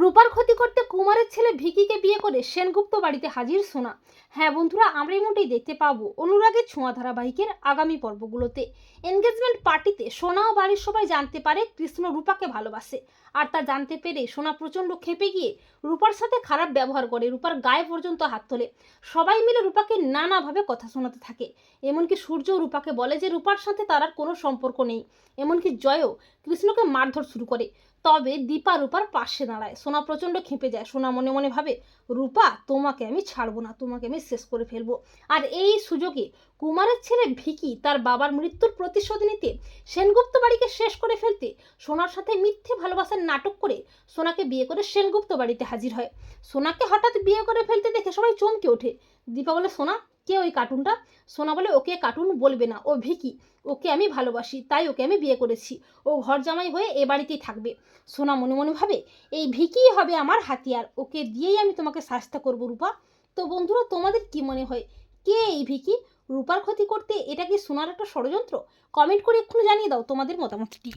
রূপার ক্ষতি করতে কুমারের ছেলে ভিকিকে বিয়ে করে সেনগুপ্ত বাড়িতে হাজির সোনা। হ্যাঁ বন্ধুরা, আমরা মুহূর্তেই দেখতে পাবো অনুরাগের ছোঁয়া ধারাবাহিকের আগামী পর্বগুলোতে। এনগেজমেন্ট পার্টিতে সোনা ও বাড়ির সবাই জানতে পারে কৃষ্ণ রূপাকে ভালোবাসে। আর তা জানতে পেরে সোনা প্রচণ্ড খেপে গিয়ে রূপার সাথে খারাপ ব্যবহার করে, রূপার গায়ে পর্যন্ত হাত তোলে। সবাই মিলে রূপাকে নানাভাবে কথা শোনাতে থাকে। এমনকি সূর্য রূপাকে বলে যে, রূপার সাথে তার আর কোনো সম্পর্ক নেই। এমনকি জয়ও কৃষ্ণকে মারধর শুরু করে। তবে দীপা রূপার পাশে দাঁড়ায়। সোনা প্রচণ্ড খেপে যায়। সোনা মনে মনে ভাবে, রূপা, তোমাকে আমি ছাড়বো না, তোমাকে আমি শেষ করে ফেলব। আর এই সুযোগে কুমারের ছেলে ভিকি তার বাবার মৃত্যুর প্রতিশোধ নিতে সেনগুপ্ত বাড়িকে শেষ করে ফেলতে সোনার সাথে মিথ্যে ভালোবাসার নাটক করে সোনাকে বিয়ে করে সেনগুপ্ত বাড়িতে হাজির হয়। সোনাকে হঠাৎ বিয়ে করে ফেলতে দেখে সবাই চমকে ওঠে। দীপা বলে, সোনা কে ওই কার্টুনটা সোনা বলে, ওকে কার্টুন বলবে না। ও ভিকি। ওকে আমি ভালোবাসি, তাই ওকে আমি বিয়ে করেছি। ও ঘর জামাই হয়ে এ বাড়িতেই থাকবে। সোনা মনে মনে ভাবে, এই ভিকিই হবে আমার হাতিয়ার। ওকে দিয়েই আমি তোমাকে শাস্তা করব, রূপা। তো বন্ধুরা, তোমাদের কি মনে হয়? কে এই ভিকি? রূপার ক্ষতি করতে এটা কি সোনার একটা ষড়যন্ত্র? কমেন্ট করে এক্ষুনি জানিয়ে দাও তোমাদের মতামতটি।